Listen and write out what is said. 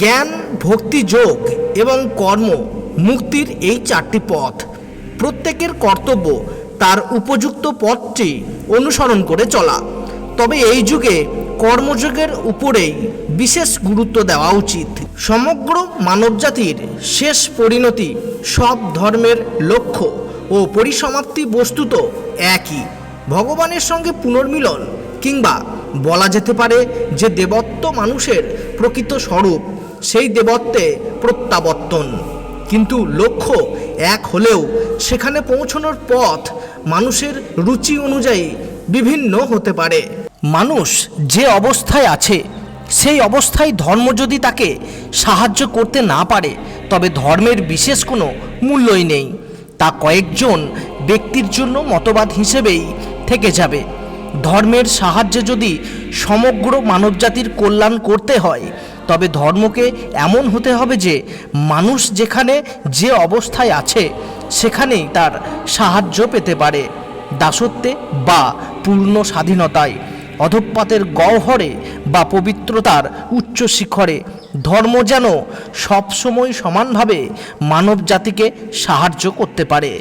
জ্ঞান, ভক্তি, যোগ এবং কর্ম মুক্তির এই চারটি পথ। প্রত্যেকের কর্তব্য তার উপযুক্ত পথটি অনুসরণ করে চলা। তবে এই যুগে কর্মযোগের উপরেই বিশেষ গুরুত্ব দেওয়া উচিত। সমগ্র মানবজাতির শেষ পরিণতি সব ধর্মের লক্ষ্য ও পরিসমাপ্তি বস্তুত একই। ভগবানের সঙ্গে পুনর্মিলন কিংবা বলা যেতে পারে যে দেবত্ব মানুষের প্রকৃত স্বরূপ। সেই দেবত্বে প্রত্যাবর্তন। কিন্তু লক্ষ্য এক হলেও, সেখানে পৌঁছানোর পথ মানুষের রুচি অনুযায়ী বিভিন্ন হতে পারে। মানুষ যে অবস্থায় আছে, সেই অবস্থায় ধর্ম যদি তাকে সাহায্য করতে না পারে, তবে ধর্মের বিশেষ কোনো মূল্যই নেই। তা কয়েকজন ব্যক্তির জন্য মতবাদ হিসেবেই থেকে যাবে। ধর্মের সাহায্যে যদি সমগ্র মানবজাতির কল্যাণ করতে হয় তবে ধর্মকে এমন হতে হবে যে মানুষ যেখানে যে অবস্থায় আছে, সেখানেই তার সাহায্য পেতে পারে দাসত্বে বা পূর্ণ স্বাধীনতায়। অধঃপাতের গহ্বরে বা পবিত্রতার উচ্চ শিখরে ধর্ম যেন সবসময় সমানভাবে মানব জাতিকে সাহায্য করতে পারে।